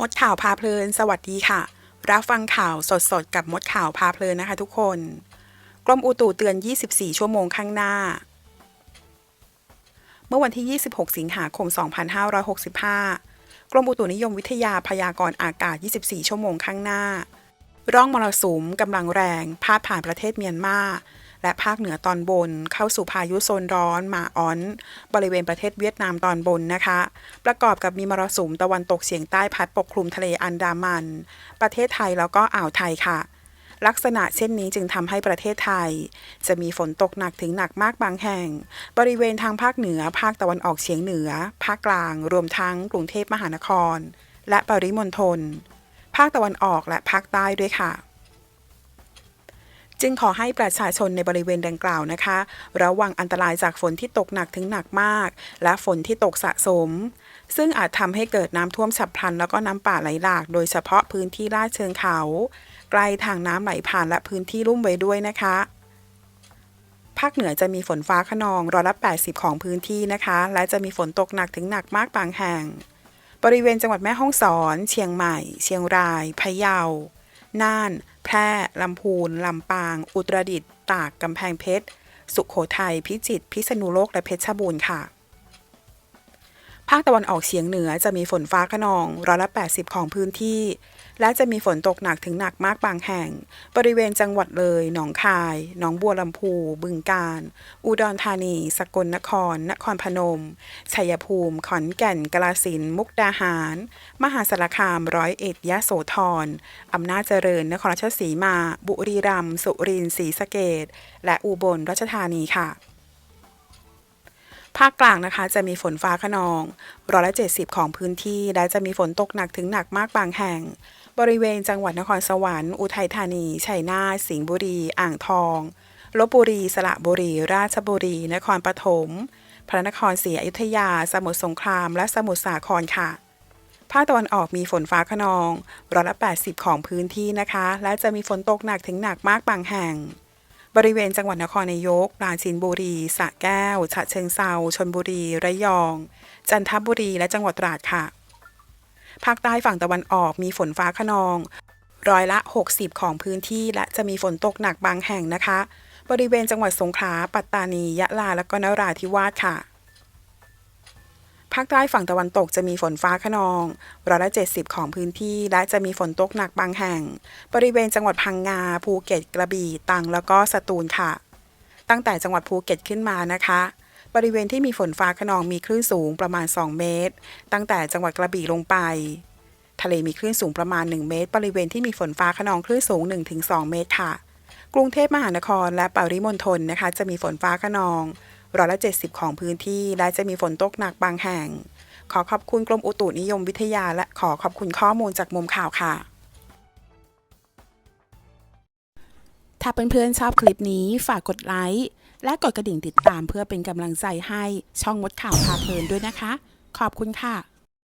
มดข่าวพาเพลิน สวัสดีค่ะ รับฟังข่าวสดๆ กับมดข่าวพาเพลินนะคะทุกคน กรมอุตุเตือน 24 ชั่วโมงข้างหน้า เมื่อวันที่ 26 สิงหาคม 2565 กรมอุตุนิยมวิทยาพยากรณ์อากาศ 24 ชั่วโมงข้างหน้า ร่องมรสุมกำลังแรง พาดผ่านประเทศเมียนมา และภาคเหนือตอนบน เข้าสู่พายุโซนร้อนมาออน บริเวณประเทศเวียดนามตอนบนนะคะ ประกอบกับมีมรสุมตะวันตกเฉียงใต้พัดปกคลุมทะเลอันดามัน ประเทศไทยแล้วก็อ่าวไทยค่ะลักษณะเช่นนี้จึงทำให้ประเทศไทย จะมีฝนตกหนักถึงหนักมากบางแห่ง บริเวณทางภาคเหนือ ภาคตะวันออกเฉียงเหนือ ภาคกลาง รวมทั้งกรุงเทพมหานคร และปริมณฑลภาคตะวันออกและภาคใต้ด้วยค่ะ จึงขอให้ประชาชนในบริเวณดังกล่าวนะคะ ระวังอันตรายจากฝนที่ตกหนักถึงหนักมาก และฝนที่ตกสะสม ซึ่งอาจทำให้เกิดน้ำท่วมฉับพลัน แล้วก็น้ำป่าไหลหลาก โดยเฉพาะพื้นที่ลาดเชิงเขา ใกล้ทางน้ำไหลผ่านและพื้นที่ลุ่มไว้ด้วยนะคะภาคเหนือจะมีฝนฟ้าขนองร้อยละ 80 ของพื้นที่นะคะ และจะมีฝนตกหนักถึงหนักมากบางแห่ง บริเวณจังหวัดแม่ฮ่องสอน เชียงใหม่ เชียงราย พะเยา น่าน แพร่ลำพูน ลำปาง อุตรดิตถ์ตาก กำแพงเพชร สุขโขทัย พิจิตร พิษณุโลก และเพชรบูรณ์ค่ะ ภาคตะวันออกเฉียงเหนือจะมีฝนฟ้าขนองร้อยละ 80 ของพื้นที่ และจะมีฝนตกหนักถึงหนักมากบางแห่ง บริเวณจังหวัดเลย หนองคาย หนองบัวลำพู บึงกาฬ อุดรธานี สกลนคร นครพนม ชัยภูมิ ขอนแก่น กาฬสินมุกดาหาร มหาสารคาม ร้อยเอ็ด ยะโสธร อำนาจเจริญ นครราชสีมา บุรีรัมย์ สุรินทร์ ศรีสะเกษและอุบลราชธานีค่ะ ภาคกลางนะคะจะมีฝนฟ้าขนองร้อยละ70ของพื้นที่ และจะมีฝนตกหนักถึงหนักมากบางแห่ง บริเวณจังหวัดนครสวรรค์ อุทัยธานี ชัยนาท สิงห์บุรี อ่างทองลบบุรี สระบุรี ราชบุรี นครปฐม พระนครศรีอยุธยา สมุทรสงคราม และสมุทรสาครค่ะ ภาคตะวันออกมีฝนฟ้าขนองร้อยละ 80 ของพื้นที่นะคะ และจะมีฝนตกหนักถึงหนักมากบางแห่ง บริเวณจังหวัดนครนายก ปราจีนบุรีสระแก้ว ฉะเชิงเซาชนบุรี ระยอง จันทบุรี และจังหวัดตราดค่ะ ภาคใต้ฝั่งตะวันออกมีฝนฟ้าขนอง ร้อยละ 60 ของพื้นที่และจะมีฝนตกหนักบางแห่งนะคะ บริเวณจังหวัดสงขลา ปัตตานี ยะลา และก็นราธิวาสค่ะ ภาคใต้ฝั่งตะวันตกจะมีฝนฟ้าขนองร้อยละ70ของพื้นที่และจะมีฝนตกหนักบางแห่ง บริเวณจังหวัดพังงา ภูเก็ตกระบี่ตรังแล้วก็สตูลค่ะ ตั้งแต่จังหวัดภูเก็ตขึ้นมานะคะ บริเวณที่มีฝนฟ้าขนองมีคลื่นสูงประมาณ 2 เมตร ตั้งแต่จังหวัดกระบี่ลงไป ทะเลมีคลื่นสูงประมาณ 1 เมตร บริเวณที่มีฝนฟ้าขนองคลื่นสูง 1-2 เมตรค่ะ กรุงเทพมหานครและปริมณฑลนะคะ จะมีฝนฟ้าขนอง ร้อยละ70 ของพื้นที่ และจะมีฝนตกหนักบางแห่ง ขอขอบคุณกรมอุตุนิยมวิทยา และขอขอบคุณข้อมูลจากมุมข่าวค่ะ ถ้าเพื่อนๆชอบคลิปนี้ฝากกดไลค์และกดกระดิ่งติดตามเพื่อเป็นกำลังใจให้ช่องมดข่าวพาเพลินด้วยนะคะ ขอบคุณค่ะ